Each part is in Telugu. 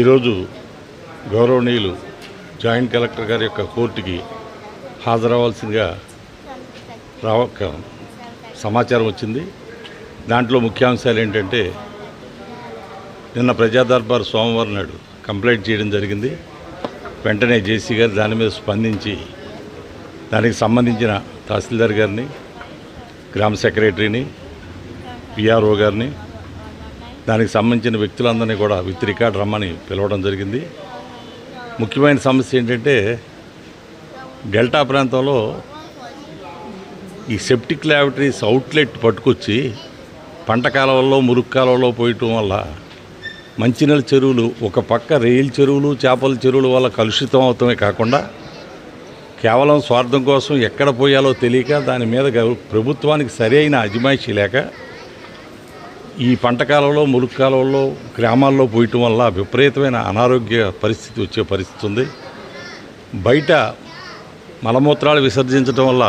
ఈరోజు గౌరవనీయులు జాయింట్ కలెక్టర్ గారి యొక్క కోర్టుకి హాజరవ్వాల్సిందిగా రావ సమాచారం వచ్చింది. దాంట్లో ముఖ్యాంశాలు ఏంటంటే నిన్న ప్రజాదర్బార్ సోమవారం నాడు కంప్లైంట్ చేయడం జరిగింది. వెంటనే జేసీ గారు దాని మీద స్పందించి దానికి సంబంధించిన తహసీల్దార్ గారిని గ్రామ సెక్రటరీని పిఆర్ఓ గారిని దానికి సంబంధించిన వ్యక్తులందరినీ కూడా విత్ రికార్డ్ రమ్మని పిలవడం జరిగింది. ముఖ్యమైన సమస్య ఏంటంటే డెల్టా ప్రాంతంలో ఈ సెప్టిక్ ల్యాబరేటరీస్ అవుట్లెట్ పట్టుకొచ్చి పంట కాలువల్లో మురుగు కాలువలో పోయటం వల్ల మంచినీళ్ళ చెరువులు ఒక పక్క రేయిల్ చెరువులు చేపల చెరువుల వల్ల కలుషితం అవుతమే కాకుండా కేవలం స్వార్థం కోసం ఎక్కడ పోయాలో తెలియక దాని మీద ప్రభుత్వానికి సరైన అజమాయిషీ లేక ఈ పంట కాలంలో మురుగు కాలంలో గ్రామాల్లో పోయటం వల్ల విపరీతమైన అనారోగ్య పరిస్థితి వచ్చే పరిస్థితి ఉంది. బయట మలమూత్రాలు విసర్జించడం వల్ల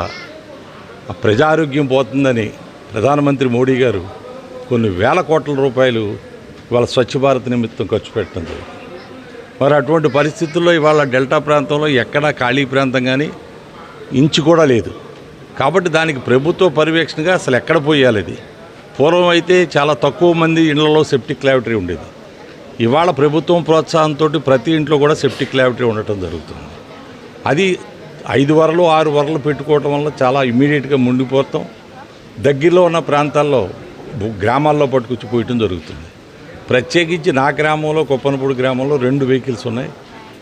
ప్రజారోగ్యం పోతుందని ప్రధానమంత్రి మోడీ గారు కొన్ని వేల కోట్ల రూపాయలు ఇవాళ స్వచ్ఛ భారత్ నిమిత్తం ఖర్చు పెట్టడం మరి అటువంటి పరిస్థితుల్లో ఇవాళ డెల్టా ప్రాంతంలో ఎక్కడా ఖాళీ ప్రాంతం కానీ ఇంచు కూడా లేదు. కాబట్టి దానికి ప్రభుత్వ పర్యవేక్షణగా అసలు ఎక్కడ పోయాలి ఇది? పూర్వం అయితే చాలా తక్కువ మంది ఇళ్ళలో సెప్టిక్ ల్యాబరేటరీ ఉండేది. ఇవాళ ప్రభుత్వం ప్రోత్సాహంతో ప్రతి ఇంట్లో కూడా సెప్టిక్ ల్యాబరేటరీ ఉండటం జరుగుతుంది. అది ఐదు వరలు ఆరు వరలు పెట్టుకోవటం వల్ల చాలా ఇమీడియట్గా ముండిపోతాం. దగ్గరలో ఉన్న ప్రాంతాల్లో గ్రామాల్లో పట్టుకొచ్చి పోయటం జరుగుతుంది. ప్రత్యేకించి నా గ్రామంలో కొప్పనపూడి గ్రామంలో రెండు వెహికల్స్ ఉన్నాయి.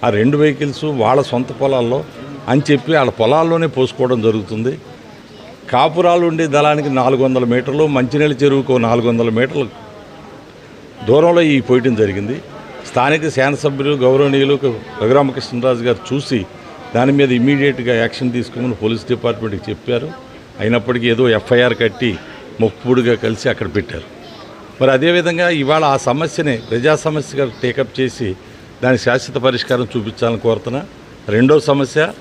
ఆ రెండు వెహికల్స్ వాళ్ళ సొంత పొలాల్లో అని చెప్పి వాళ్ళ పొలాల్లోనే పోసుకోవడం జరుగుతుంది. కాపురాలు ఉండే దళానికి నాలుగు వందల మీటర్లు మంచినీళ్ళ చెరువుకు నాలుగు వందల మీటర్లు. దూరంలో ఈ పోయటం జరిగింది. స్థానిక శాసనసభ్యులు గౌరవనీయులు రఘురామకృష్ణరాజు గారు చూసి దాని మీద ఇమీడియట్గా యాక్షన్ తీసుకోమని పోలీస్ డిపార్ట్మెంట్కి చెప్పారు. అయినప్పటికీ ఏదో ఎఫ్ఐఆర్ కట్టి మొక్కుపుడిగా కలిసి అక్కడ పెట్టారు. మరి అదేవిధంగా ఇవాళ ఆ సమస్యని ప్రజా సమస్యగా టేకప్ చేసి దాని శాశ్వత పరిష్కారం చూపించాలని కోరుతున్నా. రెండో సమస్య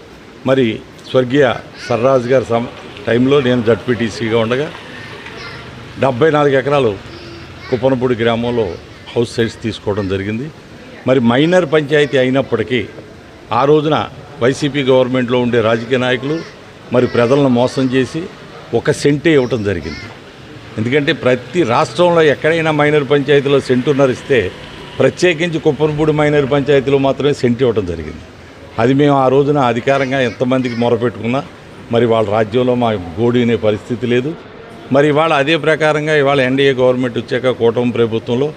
మరి స్వర్గీయ సర్రాజు గారి సమ టైంలో నేను జడ్పీటీసీగా ఉండగా డెబ్బై నాలుగు ఎకరాలు కుప్పనపూడి గ్రామంలో హౌస్ సైట్స్ తీసుకోవడం జరిగింది. మరి మైనర్ పంచాయతీ అయినప్పటికీ ఆ రోజున వైసీపీ గవర్నమెంట్లో ఉండే రాజకీయ నాయకులు మరి ప్రజలను మోసం చేసి ఒక సెంటే ఇవ్వటం జరిగింది. ఎందుకంటే ప్రతి రాష్ట్రంలో ఎక్కడైనా మైనర్ పంచాయతీలో సెంటున్నర ఇస్తే ప్రత్యేకించి కుప్పనపూడి మైనర్ పంచాయతీలో మాత్రమే సెంటు ఇవ్వడం జరిగింది. అది మేము ఆ రోజున అధికారంగా ఎంతమందికి మొరపెట్టుకున్నా మరి వాళ్ళ రాజ్యంలో మా గోడినే పరిస్థితి లేదు. మరి ఇవాళ అదే ప్రకారంగా ఇవాళ ఎన్డీఏ గవర్నమెంట్ వచ్చాక కూటమి ప్రభుత్వంలో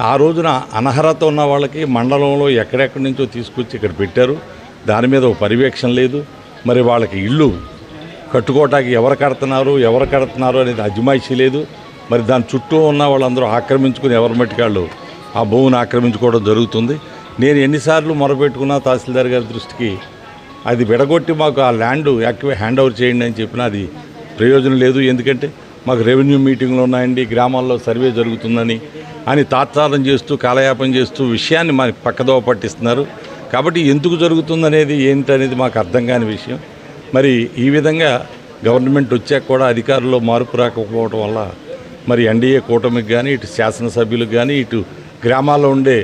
ఆ రోజున అనర్హత ఉన్న వాళ్ళకి మండలంలో ఎక్కడెక్కడి నుంచో తీసుకొచ్చి ఇక్కడ పెట్టారు. దాని మీద ఒక పర్యవేక్షణ లేదు. మరి వాళ్ళకి ఇల్లు కట్టుకోవటానికి ఎవరు కడుతున్నారు ఎవరు కడుతున్నారు అనేది అజమాయిషీ లేదు. మరి దాని చుట్టూ ఉన్న వాళ్ళందరూ ఆక్రమించుకుని ఎవరి మట్టికాళ్ళు ఆ భూమిని ఆక్రమించుకోవడం జరుగుతుంది. నేను ఎన్నిసార్లు మొరపెట్టుకున్నా తహసీల్దార్ గారి దృష్టికి అది విడగొట్టి మాకు ఆ ల్యాండ్ యాక్టివ్ హ్యాండ్ ఓవర్ చేయండి అని చెప్పినా అది ప్రయోజనం లేదు. ఎందుకంటే మాకు రెవెన్యూ మీటింగ్లు ఉన్నాయండి గ్రామాల్లో సర్వే జరుగుతుందని అని తాత్సారం చేస్తూ కాలయాపన చేస్తూ విషయాన్ని మాకు పక్కదోవ పట్టిస్తున్నారు. కాబట్టి ఎందుకు జరుగుతుందనేది ఏంటనేది మాకు అర్థం కాని విషయం. మరి ఈ విధంగా గవర్నమెంట్ వచ్చాక కూడా అధికారుల్లో మార్పు రాకపోవడం వల్ల మరి ఎన్డీఏ కూటమికి కానీ ఇటు శాసనసభ్యులకు కానీ ఇటు గ్రామాల్లో ఉండే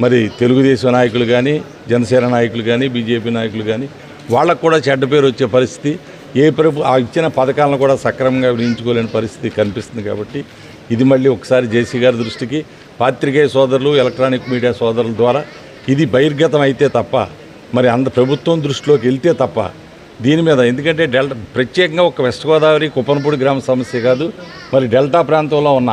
మరి తెలుగుదేశం నాయకులు కానీ జనసేన నాయకులు కానీ బీజేపీ నాయకులు కానీ వాళ్ళకు కూడా చెడ్డ పేరు వచ్చే పరిస్థితి. ఏ ప్రభు ఆ ఇచ్చిన పథకాలను కూడా సక్రమంగా వినియోగించుకోలేని పరిస్థితి కనిపిస్తుంది కాబట్టి ఇది మళ్ళీ ఒకసారి జేసీ గారి దృష్టికి. పాత్రికేయ సోదరులు ఎలక్ట్రానిక్ మీడియా సోదరుల ద్వారా ఇది బహిర్గతం అయితే తప్ప మరి అంత ప్రభుత్వం దృష్టిలోకి వెళ్తే తప్ప దీని మీద ఎందుకంటే డెల్టా ప్రత్యేకంగా ఒక వెస్ట్ గోదావరి కుప్పనపూడి గ్రామ సమస్య కాదు. మరి డెల్టా ప్రాంతంలో ఉన్న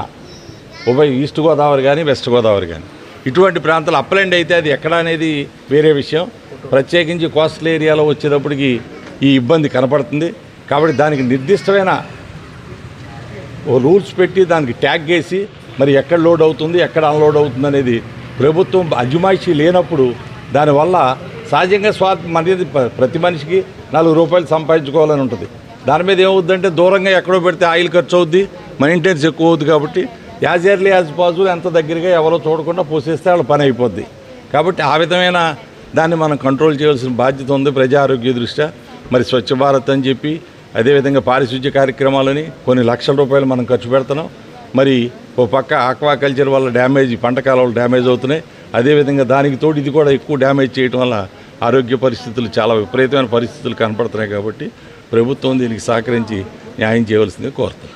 ఉభయ ఈస్ట్ గోదావరి కానీ వెస్ట్ గోదావరి కానీ ఇటువంటి ప్రాంతాలు అప్లైండ్ అయితే అది ఎక్కడ అనేది వేరే విషయం. ప్రత్యేకించి కోస్టల్ ఏరియాలో వచ్చేటప్పటికి ఈ ఇబ్బంది కనపడుతుంది. కాబట్టి దానికి నిర్దిష్టమైన రూల్స్ పెట్టి దానికి ట్యాగ్ వేసి మరి ఎక్కడ లోడ్ అవుతుంది ఎక్కడ అన్లోడ్ అవుతుంది అనేది ప్రభుత్వం అజమాయిషీ లేనప్పుడు దానివల్ల సహజంగా స్వార్థ మనది ప్రతి మనిషికి నాలుగు రూపాయలు సంపాదించుకోవాలని ఉంటుంది. దాని మీద ఏమవుద్దంటే దూరంగా ఎక్కడో పెడితే ఆయిల్ ఖర్చు అవుద్ది మెయింటెనెన్స్ ఎక్కువ అవుద్ది కాబట్టి యాజ్ ఎర్లీ యాజ్ పాజిబుల్ ఎంత దగ్గరగా ఎవరో చూడకుండా పోసేస్తే వాళ్ళ పని అయిపోద్ది. కాబట్టి ఆ విధమైన దాన్ని మనం కంట్రోల్ చేయాల్సిన బాధ్యత ఉంది ప్రజా ఆరోగ్య దృష్ట్యా. మరి స్వచ్ఛ భారత్ అని చెప్పి అదేవిధంగా పారిశుద్ధ్య కార్యక్రమాలని కొన్ని లక్షల రూపాయలు మనం ఖర్చు పెడుతున్నాం. మరి ఓ పక్క ఆక్వాకల్చర్ వల్ల డ్యామేజ్ పంట కాలువలు డ్యామేజ్ అవుతున్నాయి. అదేవిధంగా దానికి తోడు ఇది కూడా ఎక్కువ డ్యామేజ్ చేయడం వల్ల ఆరోగ్య పరిస్థితులు చాలా విపరీతమైన పరిస్థితులు కనపడుతున్నాయి కాబట్టి ప్రభుత్వం దీనికి సహకరించి న్యాయం చేయవలసిందిగా కోరుతున్నాం.